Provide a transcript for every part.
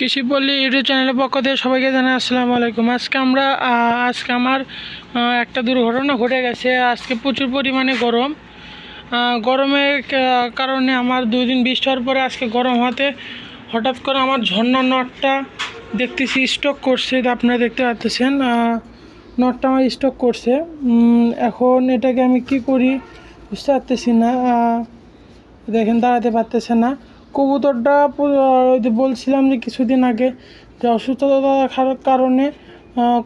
কৃষিপল্লী YouTube চ্যানেলের পক্ষ থেকে সবাইকে জানাই আসসালামু আলাইকুম। আজকে আমরা আজকে আমার একটা দুর্ঘটনা ঘটে গেছে। আজকে প্রচুর পরিমাণে গরম। গরমের কারণে আমার দুই দিন বৃষ্টি হওয়ার পরে আজকে গরম হতে হঠাৎ করে আমার ঝর্ণা নটটা দেখতেছি স্টক করছে। আপনারা দেখতে পাচ্ছেন নটটা আমার স্টক করছে। এখন এটাকে আমি কি করি বুঝতে পারতেছি না। দেখেন, দাঁড়াতে পারতেছে না। কবুতরটা ওই যে বলছিলাম যে কিছুদিন আগে যে অসুস্থতা থাকার কারণে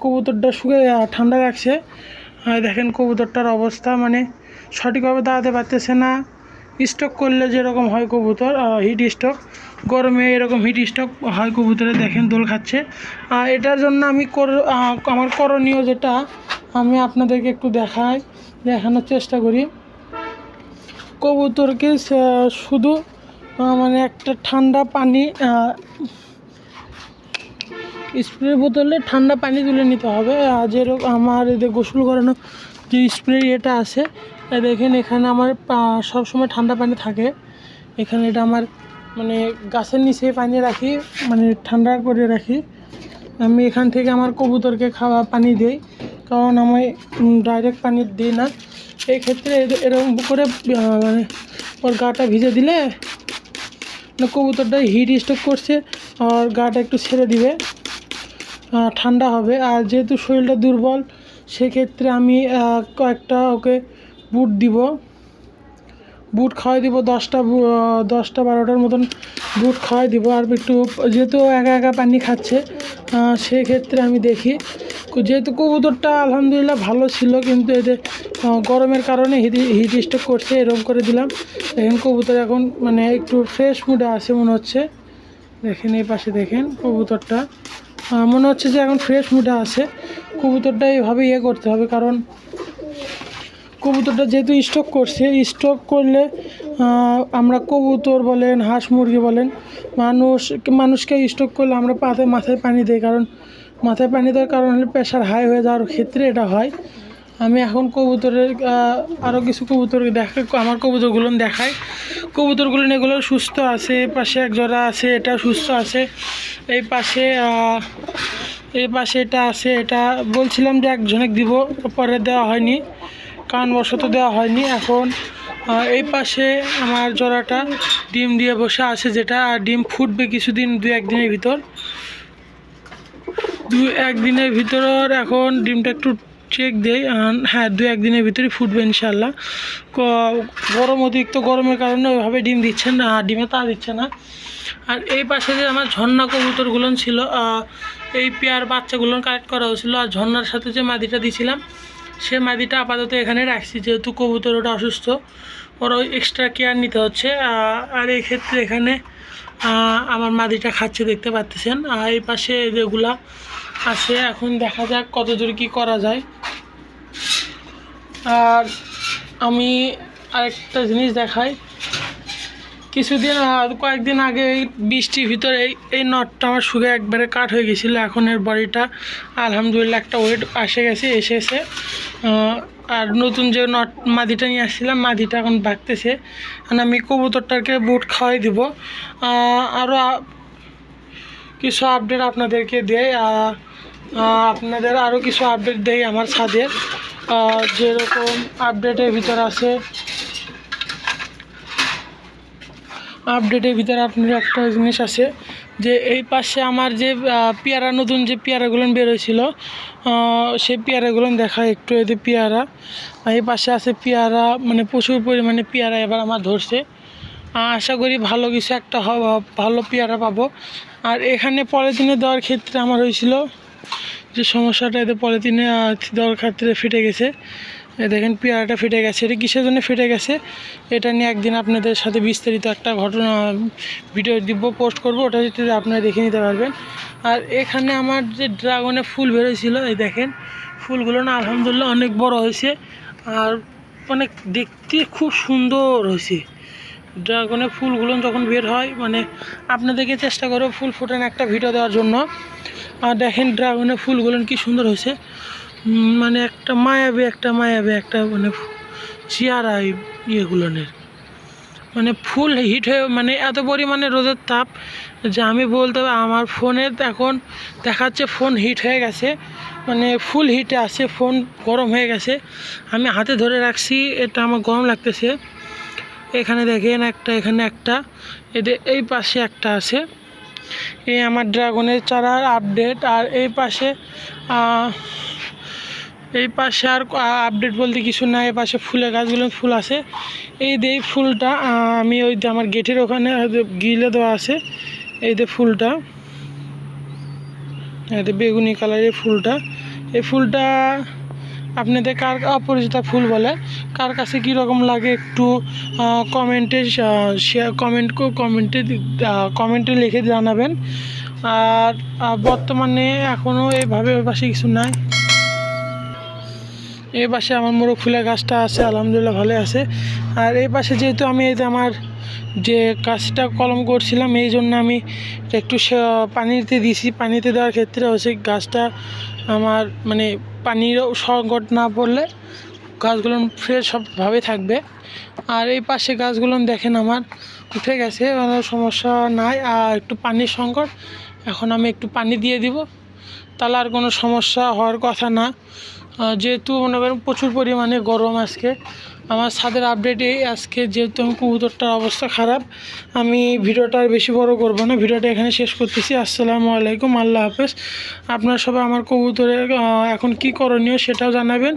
কবুতরটা শুকে ঠান্ডা রাখছে দেখেন কবুতরটার অবস্থা মানে সঠিকভাবে দাঁড়াতে পারতেছে না। স্টক করলে যেরকম হয় কবুতর হিট স্টক গরমে এরকম হিট স্টক হয় কবুতরে, দেখেন দোল খাচ্ছে। আর এটার জন্য আমি আমার করণীয় যেটা, আমি আপনাদেরকে একটু দেখাই, দেখানোর চেষ্টা করি। কবুতরকে শুধু মানে একটা ঠান্ডা পানি স্প্রে বোতলে ঠান্ডা পানি তুলে নিতে হবে। যেরকম আমার এদের গোসল করানো যে স্প্রে এটা আছে দেখেন এখানে আমার সব সময় ঠান্ডা পানি থাকে। এখানে এটা আমার মানে গাছের নিচে পানি রাখি মানে ঠান্ডা করে রাখি। আমি এখান থেকে আমার কবুতরকে খাওয়া পানি দিই, কারণ আমি ডাইরেক্ট পানি দিই না। এই ক্ষেত্রে এরকম করে মানে ওর গাটা ভিজে দিলে কবুতরটা হিট স্টক করছে আর গাটা একটু ছেড়ে দিবে। ঠান্ডা হবে। আর যেহেতু শরীরটা দুর্বল, সেক্ষেত্রে আমি কয়েকটা ওকে বুট দিব। বুট খাওয়াই দিব দশটা দশটা বারোটার মতন বুট খাওয়াই দিব। আর একটু যেহেতু একা একা পানি খাচ্ছে সেক্ষেত্রে আমি দেখি যেহেতু কবুতরটা আলহামদুলিল্লাহ ভালো ছিল, কিন্তু এদের গরমের কারণে হিট স্ট্রোক করছে, এরকম করে দিলাম। দেখেন কবুতর এখন মানে একটু ফ্রেশ মুডে আছে মনে হচ্ছে। দেখেন এই পাশে দেখেন কবুতরটা। মনে হচ্ছে যে এখন ফ্রেশ মুডে আছে। কবুতরটা এইভাবে ইয়ে করতে হবে, কারণ কবুতরটা যেহেতু স্টক করছে স্টক করলে আমরা কবুতর বলেন, হাঁস মুরগি বলেন, মানুষ, মানুষকে স্টক করলে আমরা পাতে মাথায় পানি দিই। কারণ মাথায় পানি দেওয়ার কারণ হলে প্রেশার হাই হয়ে যাওয়ার ক্ষেত্রে এটা হয়। আমি এখন কবুতরের আরও কিছু কবুতর দেখা আমার কবুতরগুলো দেখাই। কবুতরগুলো এগুলো সুস্থ আছে, পাশে এক জোড়া আছে এটা সুস্থ আছে। এই পাশে এই পাশে এটা আছে, এটা বলছিলাম যে একজনে দিব, পরে দেওয়া হয়নি। কারণবশত দেওয়া হয়নি। এখন এই পাশে আমার জোড়াটা ডিম দিয়ে বসে আছে যেটা, আর ডিম ফুটবে কিছুদিন, দু একদিনের ভিতর। দু একদিনের ভিতর এখন ডিমটা একটু চেক দেয় হ্যাঁ দু একদিনের ভিতরে ফুটবে ইনশাল্লাহ গরম অতিরিক্ত গরমের কারণে ওইভাবে ডিম দিচ্ছে না ডিমে তা দিচ্ছে না। আর এই পাশে যে আমার ঝর্ণা কবুতরগুলো ছিল এই পেয়ার বাচ্চাগুলো কালেক্ট করা হয়েছিল, আর ঝর্ণার সাথে যে মাদিটা দিয়েছিলাম সে মাদিটা আপাতত এখানে রাখছি, যেহেতু কবুতর ওটা অসুস্থ। ওর এক্সট্রা কেয়ার নিতে হচ্ছে। আর এই ক্ষেত্রে এখানে আমার মাদিটা খাচ্ছে দেখতে পাচ্ছেন আর এই পাশে যেগুলা আছে, এখন দেখা যাক কত দূর কী করা যায়। আর আমি আরেকটা জিনিস দেখাই। কিছুদিন কয়েকদিন আগে এই বৃষ্টির ভিতরে এই এই নটটা আমার শুকে একবারে কাট হয়ে গেছিল। এখন এর বডিটা, আলহামদুলিল্লাহ একটা ওয়েট আসে গেছে, এসেছে। আর নতুন যে নট মাদিটা নিয়ে আসছিলাম, মাদিটা এখন বাড়তেছে। এখন আমি কবুতরটাকে বুট খাওয়াই দিব। আরও কিছু আপডেট আপনাদেরকে দেয় আপনাদের আরও কিছু আপডেট দেয় আমার ছাদের যেরকম আপডেটের ভিতর আছে। আপডেটের ভিতরে আপনার একটা জিনিস আছে। যে এই পাশে আমার যে পেয়ারা, নতুন যে পেয়ারাগুলো বেরোয়ছিল সেই পেয়ারাগুলো দেখা একটু এদের পেয়ারা। এই পাশে আছে পেয়ারা মানে প্রচুর পরিমাণে পেয়ারা এবার আমার ধরছে। আশা করি ভালো কিছু একটা ভালো পেয়ারা পাবো। আর এখানে পলিথিনে দেওয়ার ক্ষেত্রে আমার হয়েছিল যে সমস্যাটা এতে পলিথিনে দেওয়ার ক্ষেত্রে ফেটে গেছে। এই দেখেন, পেয়ারাটা ফেটে গেছে। এটা কিসের জন্য ফেটে গেছে? এটা নিয়ে একদিন আপনাদের সাথে বিস্তারিত একটা ঘটনা ভিডিও দিব পোস্ট করব। ওটা আপনারা দেখে নিতে পারবেন। আর এখানে আমার যে ড্রাগনে ফুল বেরোয়ছিল, এই দেখেন, ফুলগুলো না আলহামদুলিল্লাহ অনেক বড় হয়েছে। আর অনেক দেখতে খুব সুন্দর হয়েছে। ড্রাগনের ফুলগুলো যখন বের হয় মানে আপনাদেরকে চেষ্টা করব ফুল ফোটানো একটা ভিডিও দেওয়ার জন্য। আর দেখেন ড্রাগনের ফুলগুলো কি সুন্দর হয়েছে। মানে একটা মায়াবে একটা মায়াবে, একটা মানে চেয়ারা ইয়েগুলোনের মানে ফুল হিট হয়ে মানে এত পরিমাণে রোদের তাপ যে আমি বলতে পারি আমার ফোনের এখন দেখাচ্ছে ফোন হিট হয়ে গেছে মানে ফুল হিটে আছে ফোন গরম হয়ে গেছে। আমি হাতে ধরে রাখছি, এটা আমার গরম লাগতেছে। এখানে দেখেন একটা, এখানে একটা এদের এই পাশে একটা আছে। এই আমার ড্রাগনের চারার আপডেট আর এই পাশে এই পাশে আর আপডেট বলতে কিছু নাই, এই পাশে ফুলের গাছগুলো ফুল আছে। এই যে এই ফুলটা আমি ওই আমার গেটের ওখানে গিলে দেওয়া আছে, এই যে ফুলটা। এই বেগুনি কালারের ফুলটা। এই ফুলটা আপনাদের কার অপরিচিতা ফুল বলে? কার কাছে কীরকম লাগে একটু কমেন্টে শেয়ার কমেন্ট কমেন্টে কমেন্টে লিখে জানাবেন। আর বর্তমানে এখনও এইভাবে ওই পাশে কিছু নাই। এই পাশে আমার মোরগ ফুলের গাছটা আছে, আলহামদুলিল্লাহ ভালো আছে। আর এই পাশে যেহেতু আমি এই আমার যে গাছটা কলম করছিলাম, এই জন্য আমি একটু পানিতে দিছি। পানিতে দেওয়ার ক্ষেত্রে হচ্ছে গাছটা আমার মানে পানির সংকট না পড়লে গাছগুলো ফ্রেশ সবভাবে থাকবে। আর এই পাশে গাছগুলো দেখেন আমার উঠে গেছে সমস্যা নাই। আর একটু পানির সংকট, এখন আমি একটু পানি দিয়ে দিব। তাহলে আর কোনো সমস্যা হওয়ার কথা না। যেহেতু মনে করেন প্রচুর পরিমাণে গরম আজকে, আমার ছাদের আপডেটে আজকে যেহেতু আমি কবুতরটার অবস্থা খারাপ, আমি ভিডিওটা আর বেশি বড় করব না। ভিডিওটা এখানে শেষ করতেছি। আসসালামু আলাইকুম, আল্লাহ হাফেজ। আপনারা সবাই আমার কবুতরের এখন কি করণীয় সেটাও জানাবেন।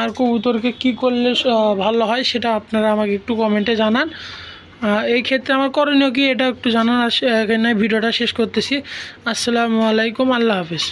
আর কবুতরকে কি করলে ভালো হয় সেটা আপনারা আমাকে একটু কমেন্টে জানান। এই ক্ষেত্রে আমার করণীয় কি, এটা একটু জানান এখানে ভিডিওটা শেষ করতেছি। আসসালামু আলাইকুম, আল্লাহ হাফেজ।